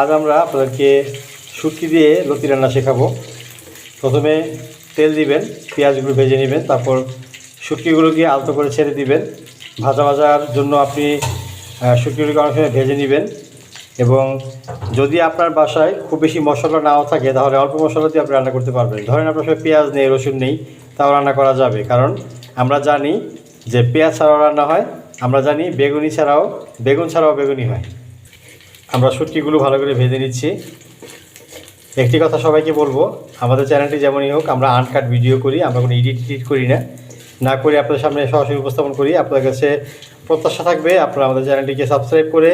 আজ আমরা আপনাদেরকে শুটকি দিয়ে লতি রান্না শেখাবো। প্রথমে তেল দিবেন, পেঁয়াজগুলো ভেজে নেবেন, তারপর শুটকিগুলোকে আলতো করে ছেড়ে দিবেন। ভাজা ভাজার জন্য আপনি শুটকিগুলোকে অনেক সময় ভেজে নেবেন। এবং যদি আপনার বাসায় খুব বেশি মশলা নাও থাকে, তাহলে অল্প মশলা দিয়ে আপনি রান্না করতে পারবেন। ধরেন আপনার সঙ্গে পেঁয়াজ নেই, রসুন নেই, তাও রান্না করা যাবে। কারণ আমরা জানি যে পেঁয়াজ ছাড়াও রান্না হয়, আমরা জানি বেগুনি ছাড়াও, বেগুন ছাড়াও বেগুনি হয়। আমরা শুটকিগুলো ভালো করে ভেজে নিচ্ছি। একটি কথা সবাইকে বলব, আমাদের চ্যানেলটি যেমনই হোক, আমরা আনকাট ভিডিও করি, আমরা কোনো এডিট টিডিট করি না। না করে আপনাদের সামনে সরাসরি উপস্থাপন করি, আপনাদের কাছে প্রত্যাশা থাকবে, আপনারা আমাদের চ্যানেলটিকে সাবস্ক্রাইব করে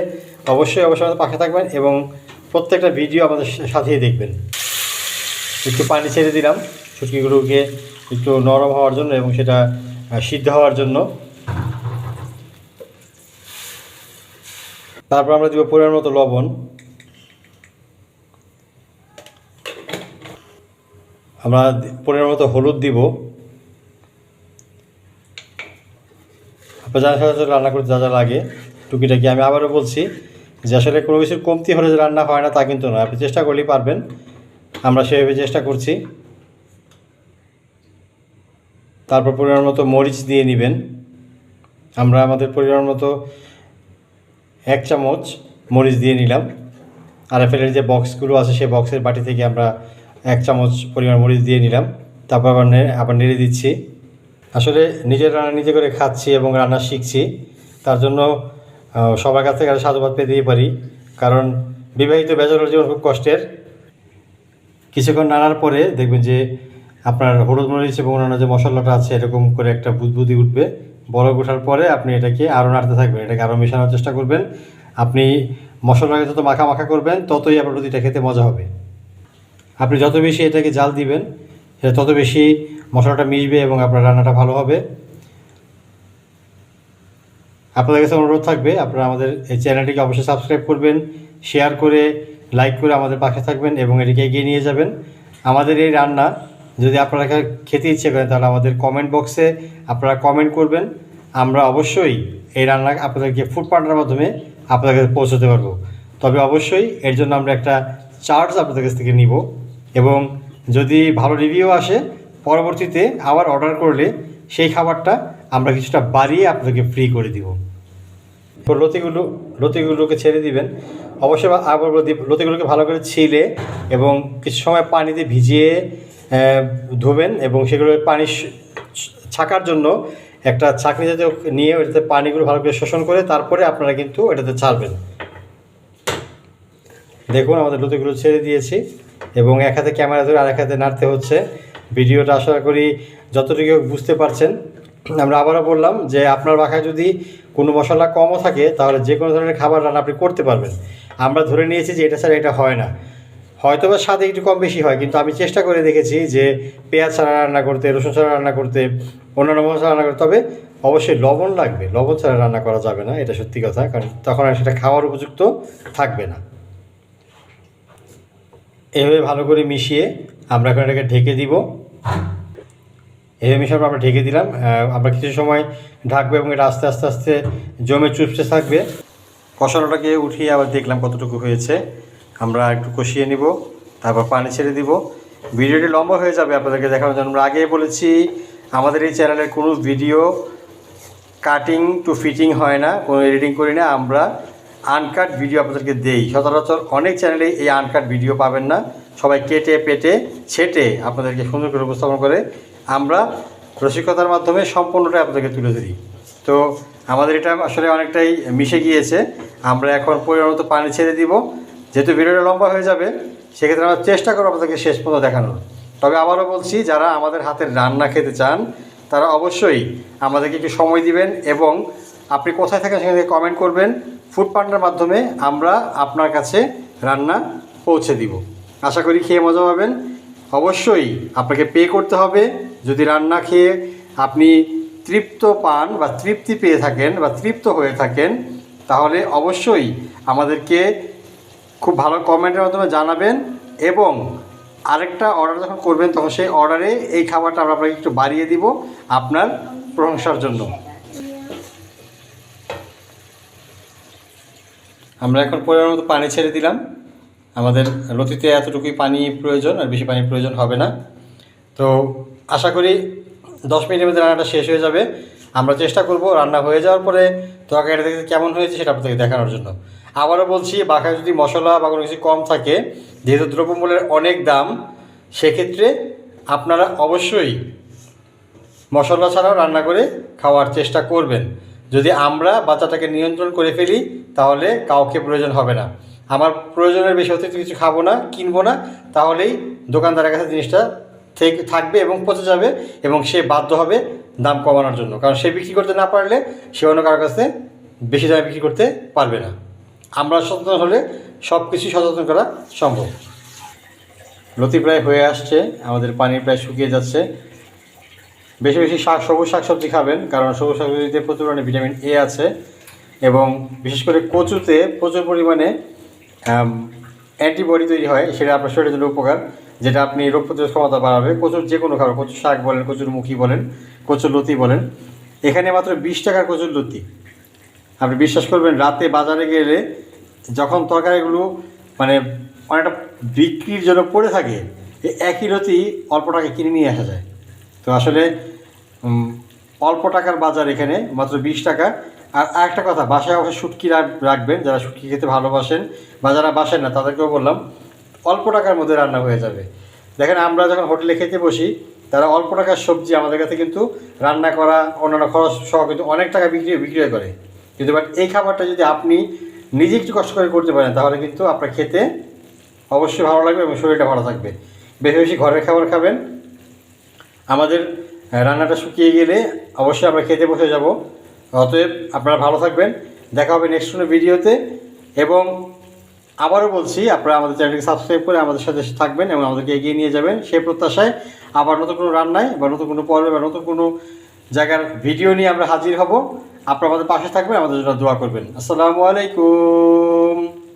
অবশ্যই অবশ্যই আমাদের পাশে থাকবেন এবং প্রত্যেকটা ভিডিও আমাদের সাথেই দেখবেন। একটু পানি ছেড়ে দিলাম শুটকিগুলোকে একটু নরম হওয়ার জন্য এবং সেটা সিদ্ধ হওয়ার জন্য। তারপর আমরা দিব পরিমাণ মতো লবণ। আমরা পরিমাণ মতো হলুদ দিব। সাথে সাথে রান্না করতে যা যা লাগে, টুকিটাকি আমি আবারও বলছি যে আসলে কোনো কিছুর কমতি হলে যে রান্না হয় না তা কিন্তু নয়। আপনি চেষ্টা করলেই পারবেন। আমরা সেভাবে চেষ্টা করছি। তারপর পরিমাণ মতো মরিচ দিয়ে নেবেন। আমরা আমাদের পরিমাণ মতো এক চামচ মরিচ দিয়ে নিলাম। আর এফেলের যে বক্সগুলো আছে, সেই বক্সের বাটি থেকে আমরা এক চামচ পরিমাণ মরিচ দিয়ে নিলাম। তারপর আবার আবার নেড়ে দিচ্ছি। আসলে নিজের রান্না নিজে করে খাচ্ছি এবং রান্না শিখছি। তার জন্য সবার কাছ থেকে সাধুবাদ পেতেই পারি। কারণ বিবাহিত বেচরের জীবন খুব কষ্টের। কিছুক্ষণ নাড়ার পরে দেখবেন যে আপনার হলুদ মরিচ এবং অন্যান্য যে মশলাটা আছে, এরকম করে একটা বুদবুদি উঠবে। বড় পরে আপনি এটাকে আরও নাড়তে থাকবেন, এটাকে আরও মেশানোর চেষ্টা করবেন। আপনি মশলাকে যত মাখা মাখা করবেন, ততই আপনার রুটিটা খেতে মজা হবে। আপনি যত বেশি এটাকে জাল দিবেন, সেটা তত বেশি মশলাটা মিশবে এবং আপনার রান্নাটা ভালো হবে। আপনাদের কাছে অনুরোধ থাকবে, আপনারা আমাদের এই চ্যানেলটিকে অবশ্যই সাবস্ক্রাইব করবেন, শেয়ার করে, লাইক করে আমাদের পাশে থাকবেন এবং এটিকে এগিয়ে নিয়ে যাবেন। আমাদের এই রান্না যদি আপনারা খেতে ইচ্ছে করেন, তাহলে আমাদের কমেন্ট বক্সে আপনারা কমেন্ট করবেন। আমরা অবশ্যই এই রান্না আপনাদেরকে ফুড পার্টনার মাধ্যমে আপনাদের কাছে পৌঁছতে পারব। তবে অবশ্যই এর জন্য আমরা একটা চার্জ আপনাদের কাছ থেকে নিব এবং যদি ভালো রিভিউ আসে, পরবর্তীতে আবার অর্ডার করলে সেই খাবারটা আমরা কিছুটা বাড়িয়ে আপনাদেরকে ফ্রি করে দিব। তো লতিগুলো, লতিগুলোকে ছেড়ে দিবেন। অবশ্যই আবার লতিগুলোকে ভালো করে ছিলে এবং কিছু সময় পানিতে ভিজিয়ে ধুবেন এবং সেগুলো পানি ছাকার জন্য একটা ছাঁকনি জাতীয় নিয়ে ওটাতে পানিগুলো ভালো করে শোষণ করে তারপরে আপনারা কিন্তু এটাতে ছাড়বেন। দেখুন আমাদের লতিগুলো ছেড়ে দিয়েছি এবং এক হাতে ক্যামেরা ধরে আর এক হাতে নাড়তে হচ্ছে। ভিডিওটা আশা করি যতটুকু বুঝতে পারছেন। আমরা আবারও বললাম যে আপনার বাসায় যদি কোনো মশলা কমও থাকে তাহলে যে কোনো ধরনের খাবার রান্না আপনি করতে পারবেন। আমরা ধরে নিয়েছি যে এটা ছাড়া এটা হয় না। হয়তো বা স্বাদে একটু কম বেশি হয়, কিন্তু আমি চেষ্টা করে দেখেছি যে পেঁয়াজ ছাড়া রান্না করতে, রসুন ছাড়া রান্না করতে, অন্যান্য মশলা রান্না করতে, তবে অবশ্যই লবণ লাগবে, লবণ ছাড়া রান্না করা যাবে না, এটা সত্যি কথা, কারণ তখন আর সেটা খাওয়ার উপযুক্ত থাকবে না। এভাবে ভালো করে মিশিয়ে আমরা এখন এটাকে ঢেকে দিব। এভাবে মিশিয়ে আমরা ঢেকে দিলাম আমরা কিছু সময় ঢাকবো এবং এটা আস্তে আস্তে আস্তে জমে চুপসে থাকবে। কষানোটাকে উঠিয়ে আবার দেখলাম কতটুকু হয়েছে। আমরা একটু কষিয়ে নিব, তারপর পানি ছেড়ে দিব। ভিডিওটি লম্বা হয়ে যাবে আপনাদেরকে দেখানোর জন্য। আমরা আগেই বলেছি, আমাদের এই চ্যানেলের কোনো ভিডিও কাটিং টু ফিটিং হয় না, কোনো এডিটিং করি না। আমরা আনকাট ভিডিও আপনাদেরকে দেই। সচরাচর অনেক চ্যানেলে এই আনকাট ভিডিও পাবেন না। সবাই কেটে, পেটে, ছেটে আপনাদেরকে সুন্দর করে উপস্থাপন করে আমরা রসিকতার মাধ্যমে সম্পূর্ণটাই আপনাদেরকে তুলে ধরি। তো আমাদের এটা আসলে অনেকটাই মিশে গিয়েছে। আমরা এখন পরিমাণ মতো পানি ছেড়ে দিব। যেহেতু ভিডিওটা লম্বা হয়ে যাবে, সেক্ষেত্রে আমরা চেষ্টা করব আপনাদেরকে শেষ পর্যন্ত দেখানোর। তবে আবারও বলছি, যারা আমাদের হাতের রান্না খেতে চান, তারা অবশ্যই আমাদেরকে একটু সময় দিবেন এবং আপনি কোথায় থাকেন সেখান থেকে কমেন্ট করবেন। ফুড পার্টনার মাধ্যমে আমরা আপনার কাছে রান্না পৌঁছে দিব। আশা করি খেয়ে মজা পাবেন। অবশ্যই আপনাকে পে করতে হবে। যদি রান্না খেয়ে আপনি তৃপ্ত পান বা তৃপ্তি পেয়ে থাকেন বা তৃপ্ত হয়ে থাকেন, তাহলে অবশ্যই আমাদেরকে খুব ভালো কমেন্টের মাধ্যমে জানাবেন এবং আরেকটা অর্ডার যখন করবেন, তখন সেই অর্ডারে এই খাবারটা আমরা আপনাকে একটু বাড়িয়ে দিব আপনার প্রশংসার জন্য। আমরা এখন পরিমাণ মতো পানি ছেড়ে দিলাম। আমাদের লতিতে এতটুকুই পানি প্রয়োজন, আর বেশি পানির প্রয়োজন হবে না। তো আশা করি দশ মিনিটের মধ্যে রান্নাটা শেষ হয়ে যাবে। আমরা চেষ্টা করব, রান্না হয়ে যাওয়ার পরে তরকারিটা দেখতে কেমন হয়েছে সেটা আপনাদেরকে দেখানোর জন্য। আবারও বলছি বাসায় যদি মশলা বা কোনো কিছু কম থাকে, যেহেতু দ্রব্যমূল্যের অনেক দাম, সেক্ষেত্রে আপনারা অবশ্যই মশলা ছাড়াও রান্না করে খাওয়ার চেষ্টা করবেন। যদি আমরা বাচ্চাটাকে নিয়ন্ত্রণ করে ফেলি, তাহলে কাউকে প্রয়োজন হবে না। আমার প্রয়োজনের বেশি অতিরিক্ত কিছু খাব না, কিনবো না, তাহলেই দোকানদারের কাছে জিনিসটা থেকে থাকবে এবং পচে যাবে এবং সে বাধ্য হবে দাম কমানোর জন্য। কারণ সে বিক্রি করতে না পারলে সে অন্য কারোর কাছে বেশি দামে বিক্রি করতে পারবে না। আমরা সচেতন হলে সব কিছুই সচেতন করা সম্ভব। লতি প্রায় হয়ে আসছে, আমাদের পানি প্রায় শুকিয়ে যাচ্ছে। বেশি বেশি শাক, সবুজ শাকসবজি খাবেন, কারণ সবুজ শাকসবজিতে প্রচুর পরিমাণে ভিটামিন এ আছে। এবং বিশেষ করে কচুতে প্রচুর পরিমাণে অ্যান্টিবডি তৈরি হয়, সেটা আপনার শরীরের জন্য উপকার, যেটা আপনি রোগ প্রতিরোধ ক্ষমতা বাড়াবে, কচুর যে কোনো খাবার, কচুর শাক বলেন, কচুর মুখী বলেন, কচুর লতি বলেন, এখানে মাত্র বিশ টাকার কচুর লতি। আপনি বিশ্বাস করবেন, রাতে বাজারে গেলে যখন তরকারিগুলো মানে অনেকটা বিক্রির জন্য পড়ে থাকে একই রতি অল্প টাকা কিনে নিয়ে আসা যায়। তো আসলে অল্প টাকার বাজার এখানে, মাত্র বিশ টাকা। আর আরেকটা কথা, বাসায় অবশ্যই শুটকি রাখবেন, যারা শুটকি খেতে ভালোবাসেন বা যারা বাসেন না, তাদেরকেও বললাম, অল্প টাকার মধ্যে রান্না হয়ে যাবে। দেখেন, আমরা যখন হোটেলে খেতে বসি, তারা অল্প টাকার সবজি আমাদের কাছে কিন্তু রান্না করা, অন্যান্য খরচ সহ কিন্তু অনেক টাকা বিক্রি, বিক্রয় করে। কিন্তু বাট এই খাবারটা যদি আপনি নিজে একটু কষ্ট করে করতে পারেন, তাহলে কিন্তু আপনার খেতে অবশ্যই ভালো লাগবে এবং শরীরটা ভালো থাকবে। বেশি বেশি ঘরের খাবার খাবেন। আমাদের রান্নাটা শুকিয়ে গেলে অবশ্যই আমরা খেতে বসে যাব। অতএব আপনারা ভালো থাকবেন। দেখা হবে নেক্সট কোনো ভিডিওতে। এবং আবারও বলছি, আপনারা আমাদের চ্যানেলকে সাবস্ক্রাইব করে আমাদের সাথে থাকবেন এবং আমাদেরকে এগিয়ে নিয়ে যাবেন। সেই প্রত্যাশায় আবার নতুন কোনো রান্নায় বা নতুন কোনো পর্বে বা নতুন কোনো জায়গার ভিডিও নিয়ে আমরা হাজির হব। আপনারা আমাদের পাশে থাকবেন, আমাদের জন্য দোয়া করবেন। আসসালামু আলাইকুম।